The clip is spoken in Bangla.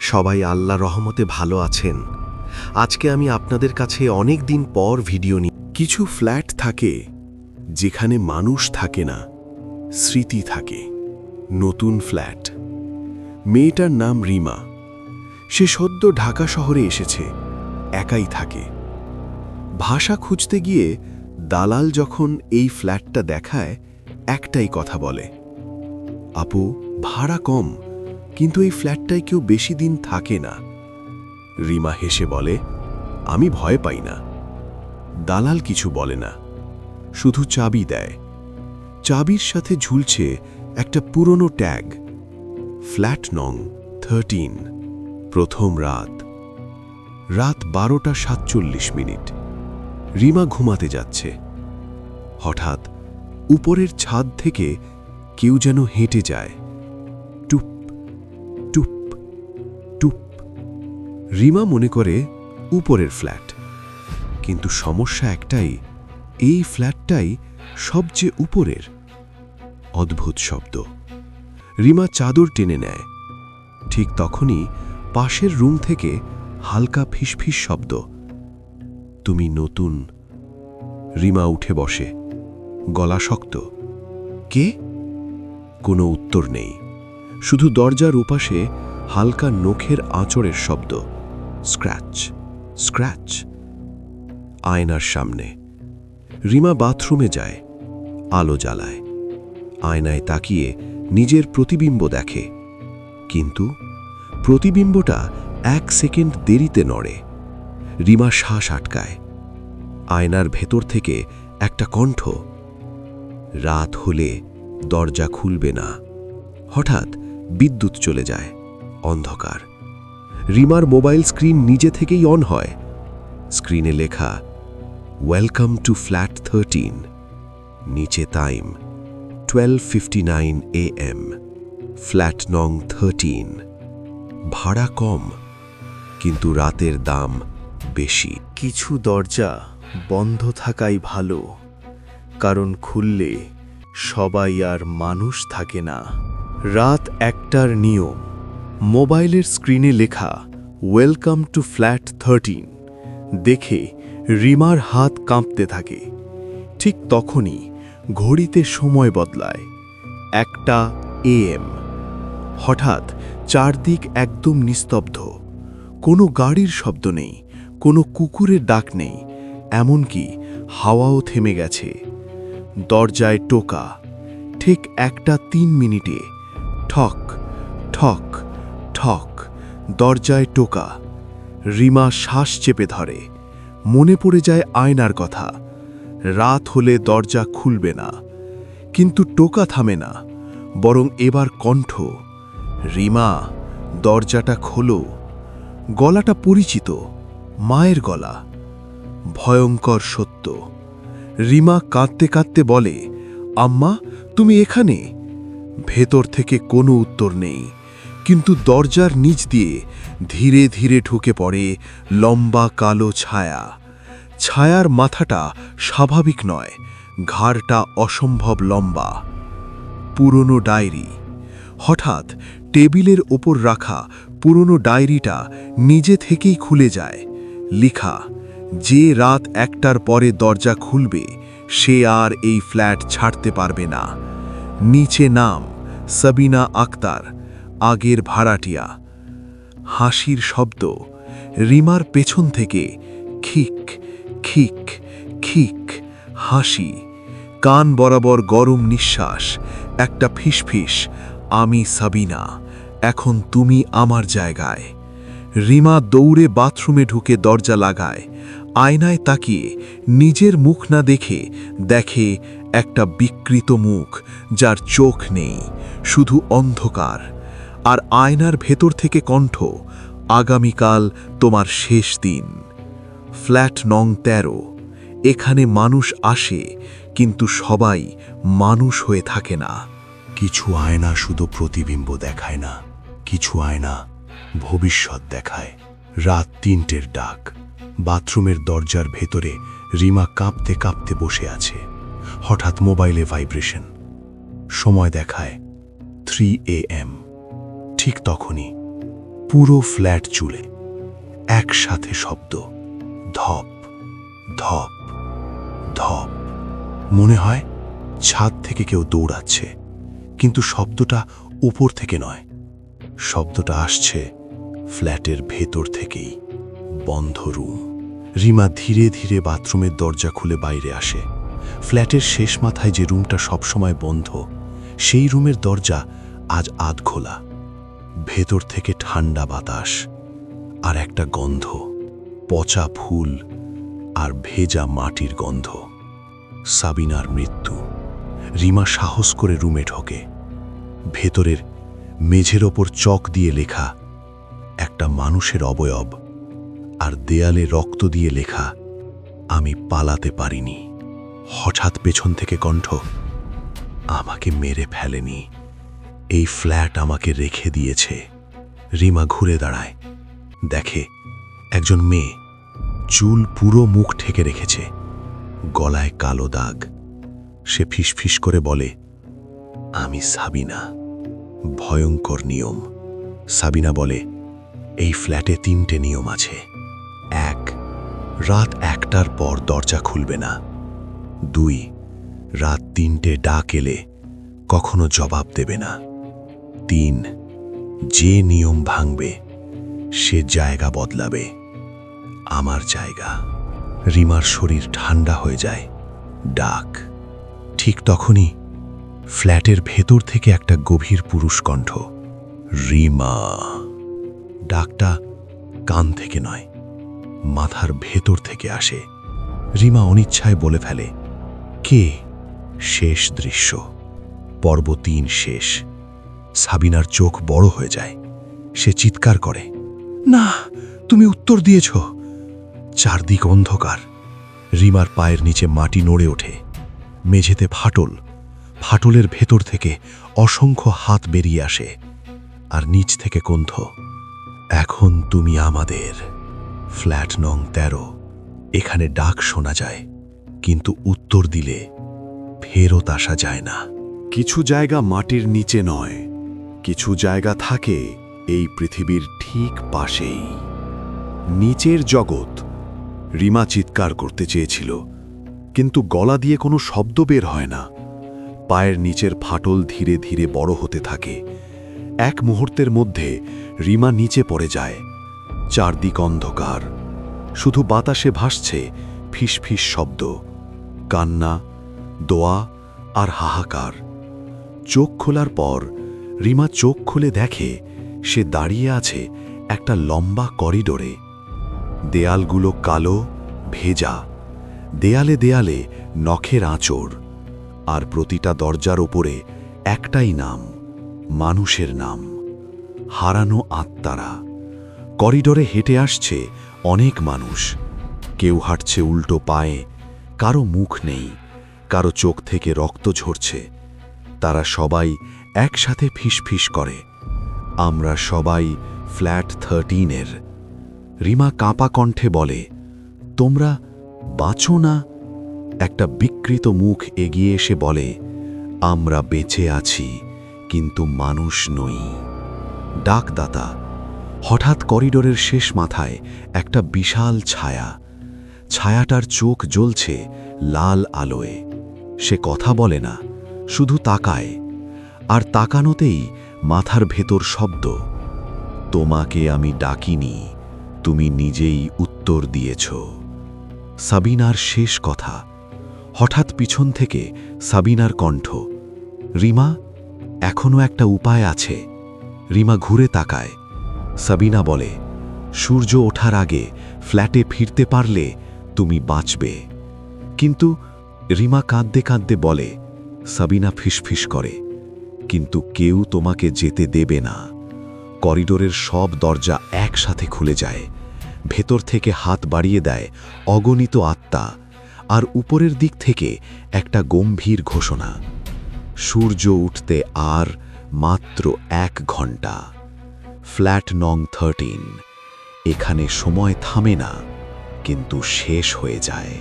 সবাই আল্লাহ রহমতে ভালো আছেন। আজকে আমি আপনাদের কাছে অনেক দিন পর ভিডিও নিই কিছু ফ্ল্যাট থাকে যেখানে মানুষ থাকে না, স্মৃতি থাকে। নতুন ফ্ল্যাট। মেয়েটার নাম রিমা। সে সদ্য ঢাকা শহরে এসেছে, একাই থাকে। ভাষা খুঁজতে গিয়ে দালাল যখন এই ফ্ল্যাটটা দেখায়, একটাই কথা বলে, আপু, ভাড়া কম। কিন্তু এই ফ্ল্যাটটায় কেউ বেশি দিন থাকে না। রিমা হেসে বলে, আমি ভয় পাই না। দালাল কিছু বলে না। শুধু চাবি দেয়। চাবির সাথে ঝুলছে একটা পুরনো ট্যাগ। ফ্ল্যাট নং থার্টিন, প্রথম রাত। রাত বারোটা সাতচল্লিশ মিনিট। রিমা ঘুমাতে যাচ্ছে। হঠাৎ উপরের ছাদ থেকে কেউ যেন হেঁটে যায়। রিমা মনে করে উপরের ফ্ল্যাট। কিন্তু সমস্যা একটাই, এই ফ্ল্যাটটাই সবচেয়ে উপরের। অদ্ভুত শব্দ। রিমা চাদর টেনে নেয়। ঠিক তখনই পাশের রুম থেকে হালকা ফিসফিস শব্দ। তুমি নতুন? রিমা উঠে বসে। গলা শক্ত। কে? কোনো উত্তর নেই। শুধু দরজার উপাশে হালকা নখের আঁচড়ের শব্দ। Scratch scratch. আয়নার সামনে। রিমা বাথরুমে যায়, আলো জ্বালায়। আয়নায় তাকিয়ে নিজের প্রতিবিম্ব দেখে। কিন্তু প্রতিবিম্বটা এক সেকেন্ড দেরিতে নড়ে। রিমা শ্বাস আটকায়। আয়নার ভেতর থেকে একটা কণ্ঠ। রাত হলে দরজা খুলবে না। হঠাৎ বিদ্যুৎ চলে যায়, অন্ধকার। রিমার মোবাইল স্ক্রিন নিজে থেকেই অন হয়। স্ক্রিনে লেখা ওয়েলকাম টু ফ্ল্যাট থার্টিন নিচে time twelve fifty nine A M flat নং থার্টিন ভাড়া কম, কিন্তু রাতের দাম বেশি। কিছু দরজা বন্ধ থাকাই ভালো, কারণ খুললে সবাই আর মানুষ থাকে না। রাত একটার নিয়ম। মোবাইলের স্ক্রিনে লেখা ওয়েলকাম টু ফ্ল্যাট থার্টিন দেখে রিমার হাত কাঁপতে থাকে। ঠিক তখনই ঘড়িতে সময় বদলায়, একটা এএম হঠাৎ চারদিক একদম নিস্তব্ধ। কোনো গাড়ির শব্দ নেই, কোনো কুকুরের ডাক নেই, এমনকি হাওয়াও থেমে গেছে। দরজায় টোকা, ঠিক একটা তিন মিনিটে ঠক ঠক ঠক, দরজায় টোকা। রিমা শ্বাস চেপে ধরে। মনে পড়ে যায় আয়নার কথা। রাত হলে দরজা খুলবে না। কিন্তু টোকা থামে না, বরং এবার কণ্ঠ। রিমা, দরজাটা খোলো। গলাটা পরিচিত, মায়ের গলা। ভয়ঙ্কর সত্য। রিমা কাঁদতে কাঁদতে বলে, আম্মা, তুমি এখানে? ভেতর থেকে কোনো উত্তর নেই। কিন্তু দরজার নিচ দিয়ে ধীরে ধীরে ঢুকে পড়ে লম্বা কালো ছায়া। ছায়ার মাথাটা স্বাভাবিক নয়, ঘাড়টা অসম্ভব লম্বা। পুরনো ডায়েরি। হঠাৎ টেবিলের ওপর রাখা পুরনো ডায়েরিটা নিজে থেকেই খুলে যায়। লিখা, যে রাত একটার পরে দরজা খুলবে, সে আর এই ফ্ল্যাট ছাড়তে পারবে না। নিচে নাম, সাবিনা আক্তার। আগের ভাড়াটিয়া। হাসির শব্দ, রিমার পেছন থেকে খিক খিক খিক, হাসি। কান বরাবর গরম নিঃশ্বাস, একটা ফিসফিস, আমি সাবিনা, এখন তুমি আমার জায়গায়। রিমা দৌড়ে বাথরুমে ঢুকে দরজা লাগায়, আয়নায় তাকিয়ে নিজের মুখ না দেখে দেখে একটা বিকৃত মুখ যার চোখ নেই, শুধু অন্ধকার। আর আয়নার ভেতর থেকে কণ্ঠ, আগামীকাল তোমার শেষ দিন। ফ্ল্যাট নং তেরো। এখানে মানুষ আসে, কিন্তু সবাই মানুষ হয়ে থাকে না। কিছু আয়না শুধু প্রতিবিম্ব দেখায় না, কিছু আয়না ভবিষ্যৎ দেখায়। রাত তিনটের ডাক। বাথরুমের দরজার ভেতরে রিমা কাঁপতে কাঁপতে বসে আছে। হঠাৎ মোবাইলে ভাইব্রেশন। সময় দেখায় থ্রি এ এম ঠিক তখনই পুরো ফ্ল্যাট চুলে একসাথে শব্দ, ধপ ধপ ধপ। মনে হয় ছাদ থেকে কেউ দৌড়াচ্ছে, কিন্তু শব্দটা উপর থেকে নয়। শব্দটা আসছে ফ্ল্যাটের ভেতর থেকেই, বন্ধ রুম। রিমা ধীরে ধীরে বাথরুমের দরজা খুলে বাইরে আসে। ফ্ল্যাটের শেষ মাথায় যে রুমটা সবসময় বন্ধ, সেই রুমের দরজা আজ আধ খোলা ভেতর থেকে ঠান্ডা বাতাস আর একটা গন্ধ, পচা ফুল আর ভেজা মাটির গন্ধ। সাবিনার মৃত্যু। রিমা সাহস করে রুমে ঢোকে। ভেতরের মেঝের ওপর চক দিয়ে লেখা একটা মানুষের অবয়ব আর দেয়ালে রক্ত দিয়ে লেখা, আমি পালাতে পারিনি। হঠাৎ পেছন থেকে কণ্ঠ, আমাকে মেরে ফেলেনি। এই ফ্ল্যাট আমাকে রেখে দিয়েছে। রিমা ঘুরে দাঁড়ায়। দেখে একজন মেয়ে চুল পুরো মুখ ঠেকে রেখেছে। গলায় কালো দাগ। সে ফিসফিস করে বলে, আমি সাবিনা। ভয়ঙ্কর নিয়ম। সাবিনা বলে, এই ফ্ল্যাটে তিনটে নিয়ম আছে। এক, রাত একটার পর দরজা খুলবে না। দুই, রাত তিনটে ডাক এলে কখনো জবাব দেবে না। তিন, যে নিয়ম ভাঙবে, সে জায়গা বদলাবে। আমার জায়গা। রিমার শরীর ঠান্ডা হয়ে যায়। ডাক। ঠিক তখনই ফ্ল্যাটের ভেতর থেকে একটা গভীর পুরুষ কণ্ঠ, রিমা। ডাকটা কান থেকে নয়, মাথার ভেতর থেকে আসে। রিমা অনিচ্ছায় বলে ফেলে, কে? শেষ দৃশ্য। পর্ব তিন শেষ। সাবিনার চোখ বড় হয়ে যায়। সে চিৎকার করে, না, তুমি উত্তর দিয়েছ। চারদিক অন্ধকার। রিমার পায়ের নিচে মাটি নড়ে ওঠে। মেঝেতে ফাটল। ফাটলের ভেতর থেকে অসংখ্য হাত বেরিয়ে আসে। আর নিচ থেকে কণ্ঠ এখন তুমি আমাদের। ফ্ল্যাট নং তেরো। এখানে ডাক শোনা যায়, কিন্তু উত্তর দিলে ফেরত আসা যায় না। কিছু জায়গা মাটির নিচে নয়। কিছু জায়গা থাকে এই পৃথিবীর ঠিক পাশেই। নিচের জগৎ, রিমা চিৎকার করতে চেয়েছিল, কিন্তু গলা দিয়ে কোনো শব্দ বের হয় না। পায়ের নিচের ফাটল ধীরে ধীরে বড় হতে থাকে। এক মুহূর্তের মধ্যে রিমা নিচে পড়ে যায়। চারদিক অন্ধকার। শুধু বাতাসে ভাসছে ফিসফিস শব্দ, কান্না, দোয়া আর হাহাকার। চোখ খোলার পর রিমা চোখ খুলে দেখে সে দাঁড়িয়ে আছে একটা লম্বা করিডোরে। দেয়ালগুলো কালো, ভেজা, দেয়ালে দেয়ালে নখের আঁচড়, আর প্রতিটা দরজার ওপরে একটাই নাম, মানুষের নাম, হারানো আত্মারা। করিডোরে হেঁটে আসছে অনেক মানুষ। কেউ হাঁটছে উল্টো পায়ে, কারও মুখ নেই, কারও চোখ থেকে রক্ত ঝরছে। তারা সবাই একসাথে ফিসফিস করে। আমরা সবাই ফ্ল্যাট থার্টিনের। রিমা কাঁপা কণ্ঠে বলে, তোমরা বাঁচো না? একটা বিকৃত মুখ এগিয়ে এসে বলে, আমরা বেঁচে আছি, কিন্তু মানুষ নই। ডাকদাতা, হঠাৎ করিডোরের শেষ মাথায় একটা বিশাল ছায়া। ছায়াটার চোখ জ্বলছে লাল আলোয়। সে কথা বলে না, শুধু তাকায়। আর তাকানোতেই মাথার ভেতর শব্দ, তোমাকে আমি ডাকিনি, তুমি নিজেই উত্তর দিয়েছ। সাবিনার শেষ কথা। হঠাৎ পিছন থেকে সাবিনার কণ্ঠ, রিমা, এখনও একটা উপায় আছে। রিমা ঘুরে তাকায়। সাবিনা বলে, সূর্য ওঠার আগে ফ্ল্যাটে ফিরতে পারলে তুমি বাঁচবে। কিন্তু রিমা কাঁদতে কাঁদতে বলে, সাবিনা ফিসফিস করে কিন্তু কেউ তোমাকে যেতে দেবে না। করিডোরের সব দরজা একসাথে খুলে যায়। ভেতর থেকে হাত বাড়িয়ে দেয় অগণিত আত্মা। আর উপরের দিক থেকে একটা গম্ভীর ঘোষণা। সূর্য উঠতে আর মাত্র এক ঘণ্টা ফ্ল্যাট নং থার্টিন। এখানে সময় থামে না, কিন্তু শেষ হয়ে যায়।